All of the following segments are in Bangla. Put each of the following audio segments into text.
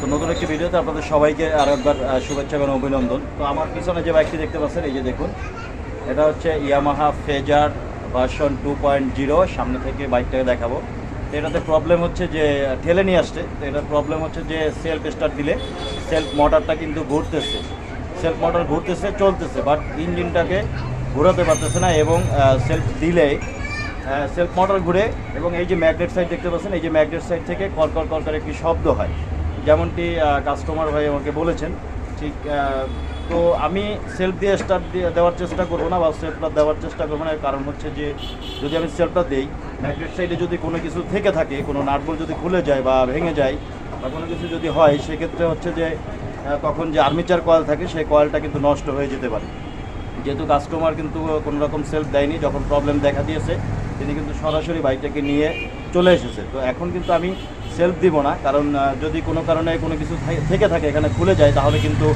তো নতুন একটি ভিডিওতে আপনাদের সবাইকে আর একবার শুভেচ্ছা এবং অভিনন্দন। তো আমার পিছনে যে বাইকটি দেখতে পাচ্ছেন, এই যে দেখুন, এটা হচ্ছে Yamaha Fazer version two point zero, সামনে থেকে বাইকটাকে দেখাবো। এটাতে প্রবলেম হচ্ছে যে, ঠেলে নিয়ে আসছে। তো এটার প্রবলেম হচ্ছে যে সেলফ স্টার্ট দিলে সেলফ মোটরটা কিন্তু ঘুরতেছে। সেলফ মোটর ঘুরতেছে, চলতেছে বাট ইঞ্জিনটাকে ঘোরাতে পারতেছে না এবং সেলফ দিলে সেলফ মোটর ঘুরে এবং এই যে ম্যাগনেট সাইড দেখতে পাচ্ছেন, এই যে ম্যাগনেট সাইড থেকে কলকল কলকর একটি শব্দ হয়। যেমনটি কাস্টমার ভাই আমাকে বলেছেন, ঠিক তো আমি সেলফ দিয়ে স্টার্ট দিয়ে দেওয়ার চেষ্টা করব না বা সেলফটা দেওয়ার চেষ্টা করব না কারণ হচ্ছে যে, যদি আমি সেলফটা দিই ম্যাগনেট সাইডে যদি কোনো কিছু থেকে থাকে, কোনো নাটবল যদি খুলে যায় বা ভেঙে যায় বা কোনো কিছু যদি হয়, সেক্ষেত্রে হচ্ছে যে তখন যে আর্মিচার কয়েল থাকে, সেই কয়েলটা কিন্তু নষ্ট হয়ে যেতে পারে। যেহেতু কাস্টমার কিন্তু কোনো রকম সেলফ দেয়নি, যখন প্রবলেম দেখা দিয়েছে, তিনি কিন্তু সরাসরি বাইকটাকে নিয়ে চলে এসেছে। তো এখন কিন্তু আমি সেলফ দিব না, কারণ যদি কোনো কারণে কোনো কিছু থেকে থাকে, এখানে খুলে যায়, তাহলে কিন্তু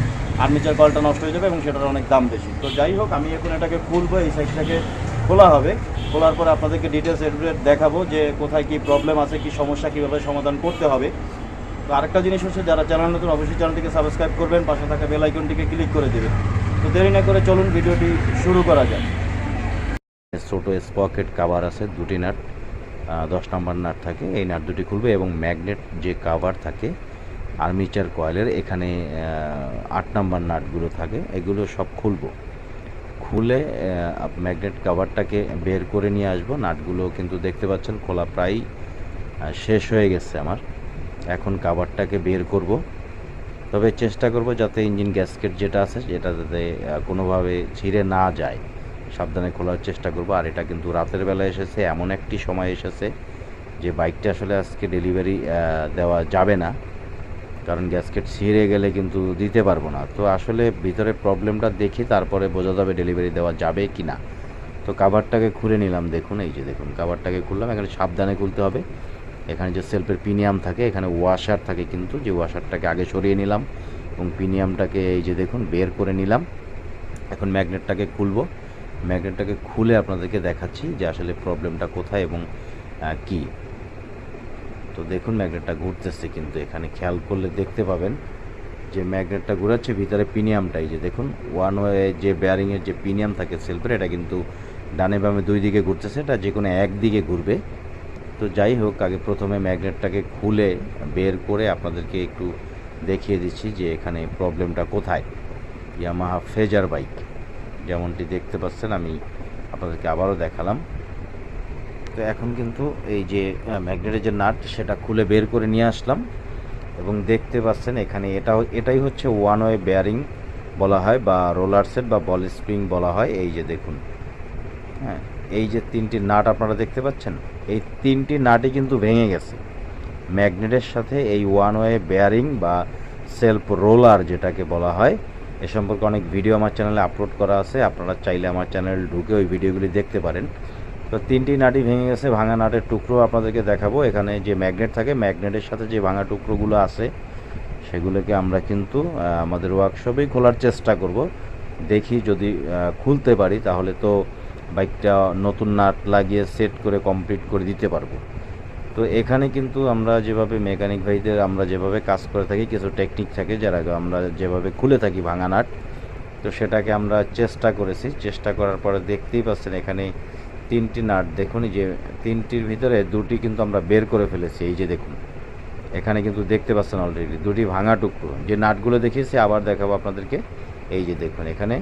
আর্মিচার কলটা নষ্ট হয়ে যাবে এবং সেটার অনেক দাম বেশি। তো যাই হোক, আমি এখন এটাকে খুলবো, এই সাইডটাকে খোলা হবে। খোলার পর আপনাদেরকে ডিটেলস এডুকেট দেখাবো যে কোথায় কি প্রবলেম আছে, কি সমস্যা, কীভাবে সমাধান করতে হবে। তো আরেকটা জিনিস হচ্ছে, যারা চ্যানেল নতুন, অবশ্যই চ্যানেলটিকে সাবস্ক্রাইব করবেন, পাশে থাকা বেল আইকনটিকে ক্লিক করে দেবেন। তো দেরি না করে চলুন ভিডিওটি শুরু করা যাক। ছোট স্পকেট কাভার আছে, দুটি নাট। দশ নম্বর নাট থাকে, এই নাট দুটি খুলবে এবং ম্যাগনেট যে কাভার থাকে আর্মিচার কয়েলের এখানে আট নম্বর নাটগুলো থাকে, এগুলো সব খুলবো। খুলে ম্যাগনেট কাভারটাকে বের করে নিয়ে আসব। নাটগুলো কিন্তু দেখতে পাচ্ছেন, খোলা প্রায় শেষ হয়ে গেছে আমার। এখন কাভারটাকে বের করব। তবে চেষ্টা করব যাতে ইঞ্জিন গ্যাসকেট যেটা আছে যেটা যাতে কোনোভাবে ছিঁড়ে না যায়। সাবধানে খোলার চেষ্টা করব। আর এটা কিন্তু রাতের বেলা এসেছে, এমন একটি সময় এসেছে যে বাইকটা আসলে আজকে ডেলিভারি দেওয়া যাবে না। কারণ গ্যাসকেট ছিঁড়ে গেলে কিন্তু দিতে পারব না। তো আসলে ভিতরে প্রবলেমটা দেখি, তারপরে বোঝা যাবে ডেলিভারি দেওয়া যাবে কি না তো কাভারটাকে খুলে নিলাম, দেখুন, এই যে দেখুন কাভারটাকে খুললাম, এখানে সাবধানে খুলতে হবে। এখানে যে সেলফের প্রিমিয়াম থাকে, এখানে ওয়াশার থাকে কিন্তু, যে ওয়াশারটাকে আগে সরিয়ে নিলাম এবং প্রিমিয়ামটাকে এই যে দেখুন, বের করে নিলাম। এখন ম্যাগনেটটাকে খুলবো। ম্যাগনেটটাকে খুলে আপনাদেরকে দেখাচ্ছি যে আসলে প্রবলেমটা কোথায় এবং কি। তো দেখুন ম্যাগনেটটা ঘুরতেছে কিন্তু এখানে খেয়াল করলে দেখতে পাবেন যে ম্যাগনেটটা ঘোরাচ্ছে ভিতরে পিনিয়ামটাই। যে দেখুন ওয়ান ওয়ে যে বেয়ারিংয়ের যে পিনিয়াম থাকে সেলফের, এটা কিন্তু ডানে বামে দুই দিকে ঘুরতেছে, এটা যে কোনো একদিকে ঘুরবে। তো যাই হোক, আগে প্রথমে ম্যাগনেটটাকে খুলে বের করে আপনাদেরকে একটু দেখিয়ে দিচ্ছি যে এখানে প্রবলেমটা কোথায়। ইয়ামাহা ফেজার বাইক যেমনটি দেখতে পাচ্ছেন, আমি আপনাদেরকে আবারও দেখালাম। তো এখন কিন্তু এই যে ম্যাগনেটের যে নাট, সেটা খুলে বের করে নিয়ে আসলাম। এবং দেখতে পাচ্ছেন এখানে এটাও এটাই হচ্ছে ওয়ান ওয়ে বেয়ারিং বলা হয়, বা রোলার সেট বা বল স্প্রিং বলা হয়। এই যে দেখুন হ্যাঁ এই যে তিনটি নাট আপনারা দেখতে পাচ্ছেন, এই তিনটি নাটই কিন্তু ভেঙে গেছে। ম্যাগনেটের সাথে এই ওয়ান ওয়ে বেয়ারিং বা সেলফ রোলার যেটাকে বলা হয় এ সম্পর্কে অনেক ভিডিও আমার চ্যানেলে আপলোড করা আছে। আপনারা চাইলে আমার চ্যানেল ঢুকে ওই ভিডিওগুলি দেখতে পারেন। তো তিনটি নাটই ভেঙে গেছে, ভাঙা নাটের টুকরো আপনাদেরকে দেখাবো। এখানে যে ম্যাগনেট থাকে, ম্যাগনেটের সাথে যে ভাঙা টুকরোগুলো আছে, সেগুলোকে আমরা কিন্তু আমাদের ওয়ার্কশপেই খোলার চেষ্টা করব। দেখি যদি খুলতে পারি, তাহলে তো বাইকটা নতুন নাট লাগিয়ে সেট করে কমপ্লিট করে দিতে পারব। তো এখানে কিন্তু আমরা যেভাবে মেকানিক ভাইদের আমরা যেভাবে কাজ করে থাকি, কিছু টেকনিক থাকে যারা আমরা যেভাবে খুলে থাকি ভাঙা নাট তো সেটাকে আমরা চেষ্টা করেছি। চেষ্টা করার পরে দেখতেই পাচ্ছেন এখানে তিনটি নাট, দেখুন যে তিনটির ভিতরে দুটি কিন্তু আমরা বের করে ফেলেছি, এই যে দেখুন। এখানে কিন্তু দেখতে পাচ্ছেন অলরেডি দুটি ভাঙা টুকরো। যে নাটগুলো দেখিয়েছি, আবার দেখাবো আপনাদেরকে। এই যে দেখুন এখানে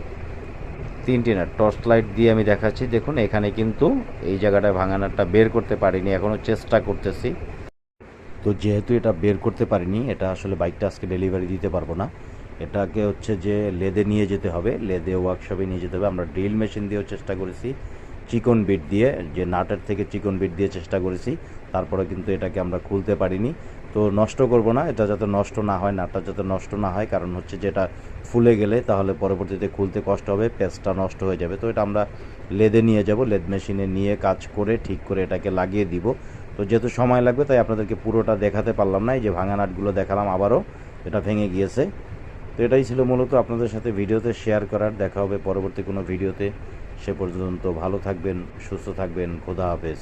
তিনটি নাট টর্চ লাইট দিয়ে আমি দেখাচ্ছি। দেখুন, এখানে কিন্তু এই জায়গাটায় ভাঙা নাটটা বের করতে পারিনি এখনও চেষ্টা করতেছি। তো যেহেতু এটা বের করতে পারিনি, এটা আসলে বাইকটা আজকে ডেলিভারি দিতে পারব না। এটাকে হচ্ছে যে লেদে নিয়ে যেতে হবে, লেদে ওয়ার্কশপে নিয়ে যেতে হবে। আমরা ড্রিল মেশিন দিয়েও চেষ্টা করেছি, চিকন বিট দিয়ে, যে নাটের থেকে চিকন বিট দিয়ে চেষ্টা করেছি। তারপরে কিন্তু এটাকে আমরা খুলতে পারিনি। তো নষ্ট করব না, এটা যাতে নষ্ট না হয়, নাটটা যাতে নষ্ট না হয়, কারণ হচ্ছে যেটা ফুলে গেলে তাহলে পরবর্তীতে খুলতে কষ্ট হবে পেস্টটা নষ্ট হয়ে যাবে। তো এটা আমরা লেদে নিয়ে যাব, লেদ মেশিনে নিয়ে কাজ করে ঠিক করে এটাকে লাগিয়ে দিব। তো যেহেতু সময় লাগবে, তাই আপনাদেরকে পুরোটা দেখাতে পারলাম না, এই যে ভাঙা নাটগুলো দেখালাম আবারও, এটা ভেঙে গিয়েছে। তো এটাই ছিল মূলত আপনাদের সাথে ভিডিওতে শেয়ার করার, দেখা হবে পরবর্তী কোনো ভিডিওতে। সে পর্যন্ত ভালো থাকবেন, সুস্থ থাকবেন, খোদা হাফেজ।